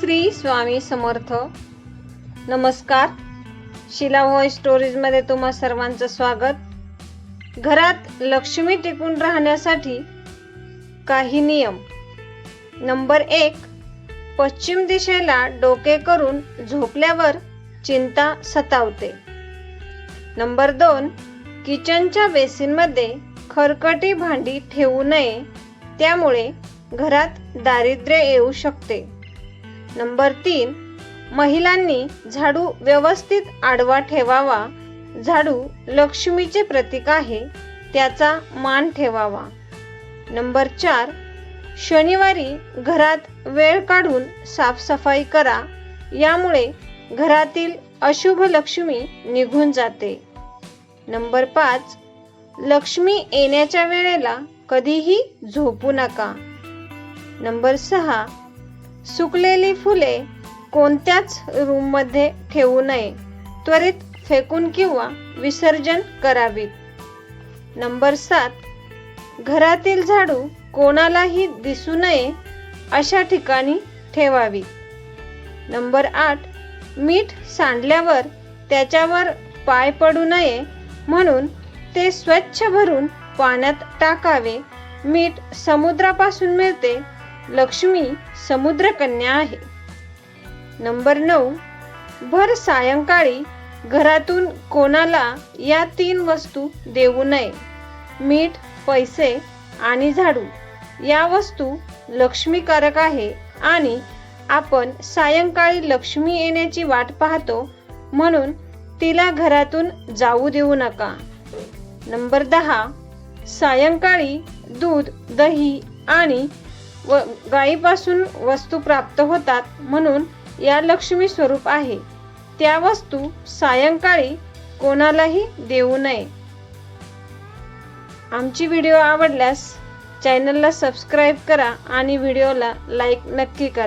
श्री स्वामी समर्थ. नमस्कार. शिला व्हॉइस स्टोरीजमध्ये तुम्हा सर्वांचं स्वागत. घरात लक्ष्मी टिकून राहण्यासाठी काही नियम. नंबर एक पश्चिम दिशेला डोके करून झोपल्यावर चिंता सतावते. नंबर दोन किचनच्या बेसिनमध्ये खरकटी भांडी ठेवू नये. त्यामुळे घरात दारिद्र्य येऊ शकते. नंबर तीन महिलांनी झाडू व्यवस्थित आडवा ठेवावा. झाडू लक्ष्मीचे प्रतीक आहे त्याचा मान ठेवावा. नंबर चार शनिवारी घरात वेळ काढून साफसफाई करा. यामुळे घरातील अशुभ लक्ष्मी निघून जाते. नंबर पाच लक्ष्मी येण्याच्या वेळेला कधीही झोपू नका. नंबर सहा सुकलेली फुले कोणत्याच रूममध्ये ठेवू नये. त्वरित फेकून किंवा विसर्जन करावीत. नंबर सात. घरातील झाडू कोणालाही दिसू नये अशा ठिकाणी ठेवावी. नंबर आठ. मीठ सांडल्यावर त्याच्यावर पाय पडू नये म्हणून ते स्वच्छ भरून पाण्यात टाकावे. मीठ समुद्रापासून मिळते लक्ष्मी समुद्रकन्या आहे. नंबर नऊ भर सायंकाळी घरातून कोणाला या तीन वस्तू देऊ नये. मीठ पैसे आणि झाडू. या वस्तू लक्ष्मीकारक आहे आणि आपण सायंकाळी लक्ष्मी येण्याची वाट पाहतो म्हणून तिला घरातून जाऊ देऊ नका. नंबर दहा सायंकाळी दूध दही आणि व गायीपासून वस्तू प्राप्त होतात म्हणून या लक्ष्मी स्वरूप आहे. त्या वस्तू सायंकाळी कोणालाही देऊ नये. आमची व्हिडिओ आवडल्यास चॅनलला सबस्क्राईब करा आणि व्हिडिओला लाईक नक्की करा.